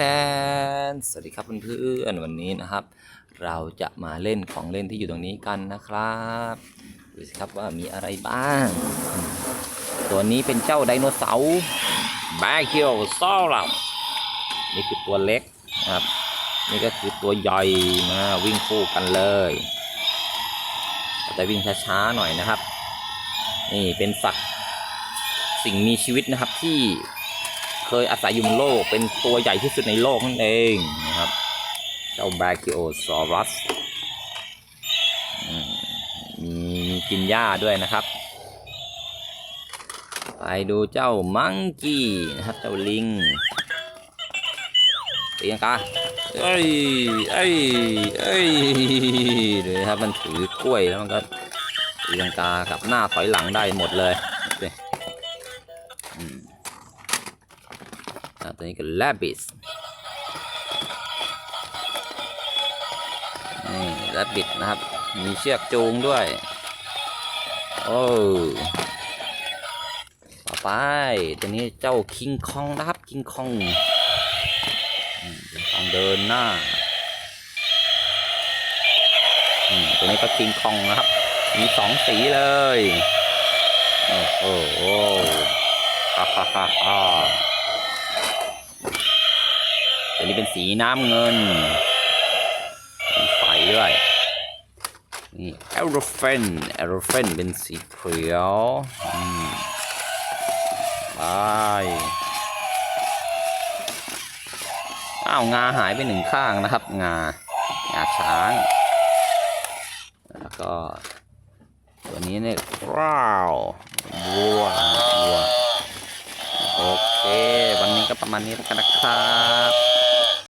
แดนสวัสดีครับเพื่อนๆวันนี้นะครับ เราจะมาเล่นของเล่นที่อยู่ตรงนี้กันนะครับดูสิครับว่ามีอะไรบ้าง ตัวนี้เป็นเจ้าไดโนเสาร์แบคิโอซอรัสนี่คือตัวเล็กนะครับ นี่ก็คือตัวใหญ่มาวิ่งคู่กันเลยแต่วิ่งช้าๆหน่อยนะครับ นี่เป็นสัตว์สิ่งมีชีวิตนะครับที่ ยอาศัยอยู่บนโลก เป็นตัวใหญ่ที่สุดในโลกนั่นเองนะครับ เจ้าแบคิโอซอรัสมีกินหญ้าด้วยนะครับ ไปดูเจ้ามังกี้นะครับ เจ้าลิงตีงกาเอ้ยเอ้ยเอ้ยดูนะครับมันถือกล้วยแล้วมันก็ตีงกากับหน้าถอยหลังได้หมดเลย ตัวนี้ก็แลบิสนี่แลบิสนะครับ มีเชือกจูงด้วย โอ้ต่อไป ตัวนี้เจ้าคิงคองนะครับ คิงคองคิงคองเดินหน้าอืมตัวนี้ก็คิงคองนะครับ มีสองสีเลย โอ้โหฮ่าฮ่าฮ่า ตัวนี้เป็นสีน้ำเงินมีไฟด้วยนี่เอโรเฟนเอโรเฟนเป็นสีเขียวไปอ้าวงาหายไปหนึ่งข้างนะครับ งางาช้าง แล้วก็ ตัวนี้เนี่ยว้าววัววัวโอเค วันนี้ก็ประมาณนี้แล้วกันนะครับ